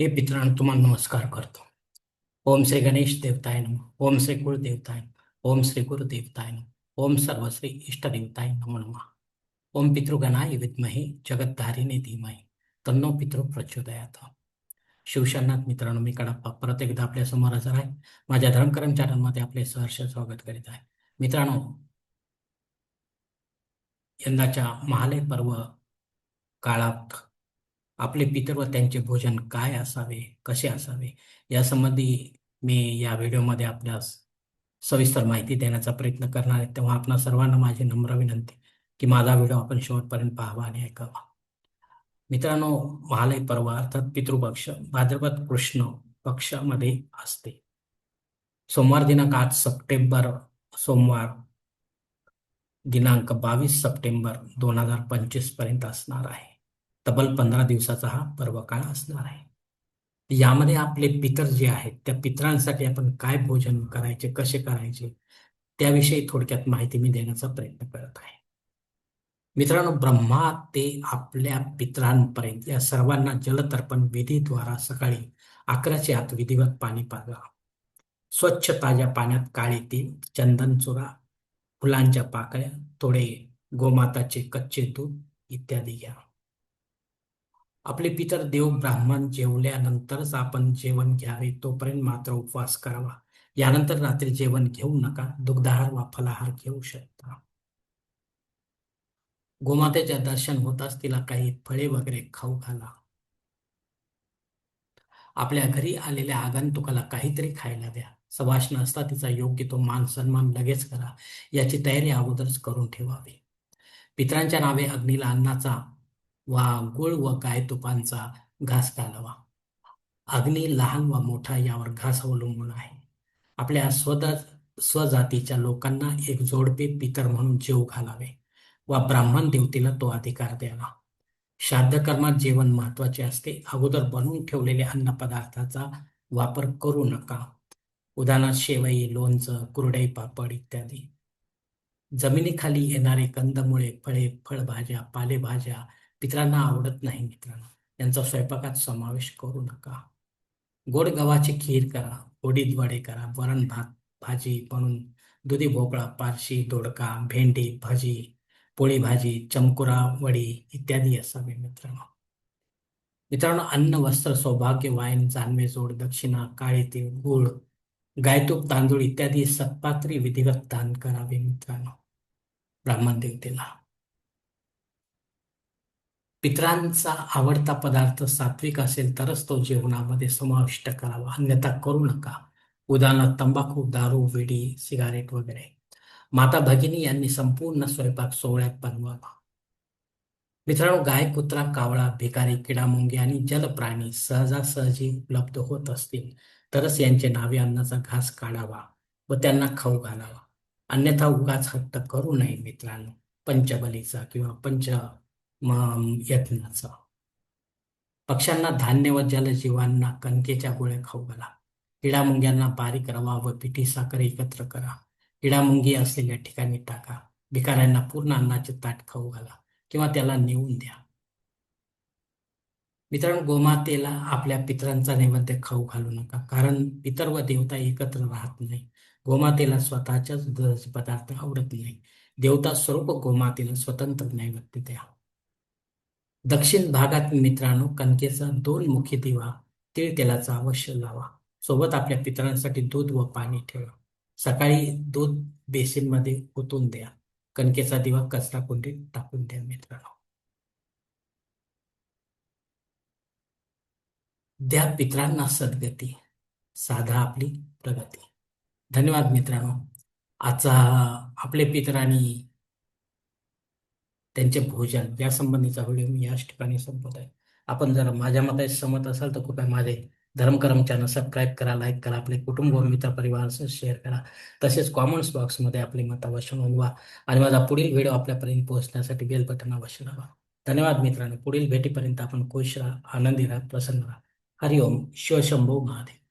हे पितरांनो तुम्हाला नमस्कार करतो. ओम श्री गणेश देवताय नम. ओम श्री कुळ देवताय ओम श्री गुरुदेवताय नम. ओम सर्वश्री इष्टदेवताय नमो नम. ओम पितृगणाय विद्महे जगद्धारिणे धीमहे. तन्नो पितृ प्रचोदयात. शिवशरणात मित्रांनो मी कडप्पा परत एकदा आपल्यासमोर हजर आहे. माझ्या धर्मकर्म चॅनलमध्ये आपले सहर्ष स्वागत करीत आहे. मित्रांनो यंदाच्या महालय पर्व काळात आपले पितर व त्यांचे भोजन काय असावे कसे असावे? यासंबंधी मी या व्हिडिओमध्ये आपल्यास सविस्तर माहिती देण्याचा प्रयत्न करणार आहे. तेव्हा आपणा सर्वांना माझी नम्र विनंती की माझा व्हिडिओ आपण शेवटपर्यंत पाहावा आणि ऐकावा. मित्रांनो महालय पर्व अर्थात पितृपक्ष भाद्रपद कृष्ण पक्षामध्ये असते. सोमवार दिनांक आठ सप्टेंबर सोमवार दिनांक बावीस सप्टेंबर दोन हजार पंचवीसपर्यंत असणार आहे. तब्बल पंधरा दिवसाचा हा पर्व काळ असणार आहे. यामध्ये आपले पितर जे आहेत त्या पितरांसाठी आपण काय भोजन करायचे कसे करायचे त्याविषयी थोडक्यात माहिती मी देण्याचा प्रयत्न करत आहे. मित्रांनो ब्रह्मा ते आपल्या पितरांपर्यंत या सर्वांना जलतर्पण विधीद्वारा सकाळी अकराच्या आत विधिवत पाणी पाजा स्वच्छ ताज्या पाण्यात काळे तीळ चंदन चुरा फुलांच्या पाकळ्या थोडे गोमाताचे कच्चे दूध इत्यादी घ्या. आपले पितर देव ब्राह्मण जेवल्यानंतरच आपण जेवण घ्यावे तोपर्यंत मात्र उपवास करावा. यानंतर रात्री जेवण घेऊ नका दुग्धाहार वा फलाहार घेऊ शकता. गोमातेच्या दर्शन होताच तिला काही फळे वगैरे खाऊ घाला. आपल्या घरी आलेल्या आगंतुकाला काहीतरी खायला द्या. सवाश नसता तिचा योग्य तो मान सन्मान लगेच करा. याची तयारी अगोदरच करून ठेवावी. पितरांच्या नावे अग्नीला अन्नाचा वा गुळ व गाय तुपांचा घास घालावा. अग्नी लहान व मोठा यावर घास अवलंबून आहे. आपल्या स्वदा स्वजातीच्या लोकांना एक जोडपे पितर म्हणून जीव घालावे वा ब्राह्मण देवतेला तो अधिकार द्यावा. श्राद्धकर्मात जेवण महत्त्वाचे असते. अगोदर बनवून ठेवलेल्या अन्न पदार्थाचा वापर करू नका. उदाहरणार्थ शेवई लोणचं कुरडई पापड इत्यादी. जमिनीखाली येणारे कंदमुळे फळे फळभाज्या पालेभाज्या पितरांना आवडत नाही मित्रांनो. यांचा स्वयंपाकात समावेश करू नका. गोड गव्हाची खीर करा उडीद वडे करा वरण भात भाजी बनून दुधी भोपळा पारशी दोडका भेंडी भाजी पोळी भाजी चमकुरा वडी इत्यादी असावे मित्रांनो. मित्रांनो अन्न वस्त्र सौभाग्य वाईन जानवे जोड दक्षिणा काळे तीळ गुळ गायतूप तांदूळ इत्यादी सत्पात्री विधिवत दान करावे मित्रांनो. ब्राह्मण देवतेला. मित्रांचा आवडता पदार्थ सात्विक असेल तरच तो जेवणामध्ये समाविष्ट करावा. अन्यथा करू नका. उदाहरणार्थ तंबाखू दारू विडी सिगारेट वगैरे. माता भगिनी यांनी संपूर्ण स्वयंपाक सोहळ्यात बनवावा. मित्रांनो गाय कुत्रा कावळा भिकारी किडामुंगी आणि जलप्राणी सहजासहजी उपलब्ध होत असतील तरच यांचे नावे अन्नाचा घास काढावा व त्यांना खाऊ घालावा. अन्यथा उगाच हट्ट करू नये मित्रांनो. पंचबलीचा किंवा पंच यत्नाचा पक्ष्यांना धान्य व जलजीवांना कणकेच्या गोळ्या खाऊ घाला. किडामुंग्यांना बारीक रवा व पिठी साखर एकत्र करा. किडामुंगी असलेल्या ठिकाणी टाका. भिकाऱ्यांना पूर्ण अन्नाचे ताट खाऊ घाला किंवा त्याला नेऊन द्या. मित्रांनो गोमातेला आपल्या पितरांचा नैवेद्य खाऊ घालू नका कारण पितर व देवता एकत्र राहत नाही. गोमातेला स्वतःच्याच पदार्थ आवडत नाही. देवता स्वरूप गोमातेला स्वतंत्र नैवेद्य द्या. दक्षिण भागात मित्रांनो कणकेचा दोन मुखी दिवा तीळ तेलाचा अवश्य लावा. सोबत आपल्या पितरांसाठी दूध व पाणी ठेवा. सकाळी दूध बेसिनमध्ये ओतून द्या. कणकेचा दिवा कचरा कुंडीत टाकून द्या मित्रांनो. द्या पित्रांना सद्गती साधा आपली प्रगती. धन्यवाद मित्रांनो. आजचा आपले पितरांनी त्यांचे भोजन या संबंधीचा व्हिडिओ मी याच ठिकाणी संपत आहे. आपण जर माझ्या मते सहमत असाल तर कृपया माझे धर्मकरम चॅनल सबस्क्राईब करा लाईक करा आपले कुटुंब मित्र परिवारासह शेअर करा. तसेच कॉमेंट्स बॉक्समध्ये आपले मत अवश्य नोंदवा आणि माझा पुढील व्हिडिओ आपल्यापर्यंत पोहोचण्यासाठी बेल बटन अवश्य दाबा. धन्यवाद मित्रांनो. पुढील भेटीपर्यंत आपण खुश राहा आनंदी राहा प्रसन्न राहा. हरिओम. शिवशंभो महादेव.